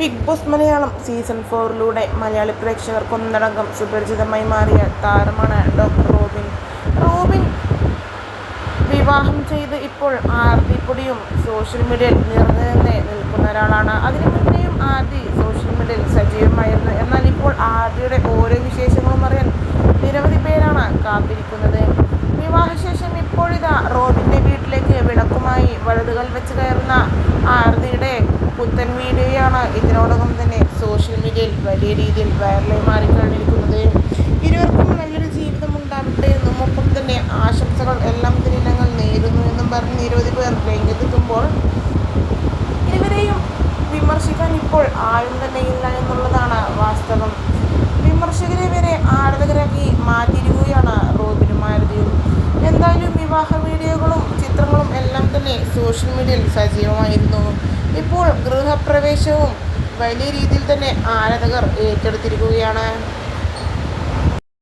Big boss Malayalam season ഫോറിലൂടെ മലയാളി പ്രേക്ഷകർക്ക് ഒന്നടങ്കം സുപരിചിതമായി മാറിയ താരമാണ് ഡോക്ടർ റോബിൻ. റോബിൻ വിവാഹം ചെയ്ത് ഇപ്പോൾ ആർതി പൊടിയും സോഷ്യൽ മീഡിയയിൽ നിറഞ്ഞു തന്നെ നിൽക്കുന്ന ഒരാളാണ്. അതിനു മുന്നേയും ആർതി സോഷ്യൽ മീഡിയയിൽ സജീവമായിരുന്നു. എന്നാൽ ഇപ്പോൾ ആർതിയുടെ ഓരോ വിശേഷങ്ങളും അറിയാൻ നിരവധി പേരാണ് കാത്തിരിക്കുന്നത്. വിവാഹശേഷം ഇപ്പോഴിതാ റോബിന്റെ വീട്ടിലേക്ക് വിളക്കുമായി വലതുകൾ വെച്ച് കയറുന്ന ആർത്തിയുടെ പുത്തൻ വീഡിയോയാണ് ഇതിനോടകം തന്നെ സോഷ്യൽ മീഡിയയിൽ വലിയ രീതിയിൽ വൈറലായി മാറിക്കഴിഞ്ഞിരിക്കുന്നത് ഇരുവർക്കും നല്ലൊരു ജീവിതം ഉണ്ടാവട്ടെ എന്നും ഒപ്പം തന്നെ ആശംസകൾ എല്ലാം ദിനങ്ങൾ നേരുന്നു എന്നും പറഞ്ഞ് നിരവധി പേർ രംഗത്തെത്തുമ്പോൾ ഇരുവരെയും വിമർശിക്കാൻ ഇപ്പോൾ ആരും തന്നെ ഇല്ല എന്നുള്ളതാണ് വാസ്തവം. വിമർശകരെ വരെ ആരാധകരാക്കി മാറ്റിയിരിക്കുകയാണ് റോബിനും മാരുതിയും എന്തായാലും വിവാഹ വീഡിയോകളും ചിത്രങ്ങളും എല്ലാം തന്നെ സോഷ്യൽ മീഡിയയിൽ സജീവമായിരുന്നു. ഇപ്പോൾ ഗൃഹപ്രവേശവും വലിയ രീതിയിൽ തന്നെ ആരാധകർ ഏറ്റെടുത്തിരിക്കുകയാണ്.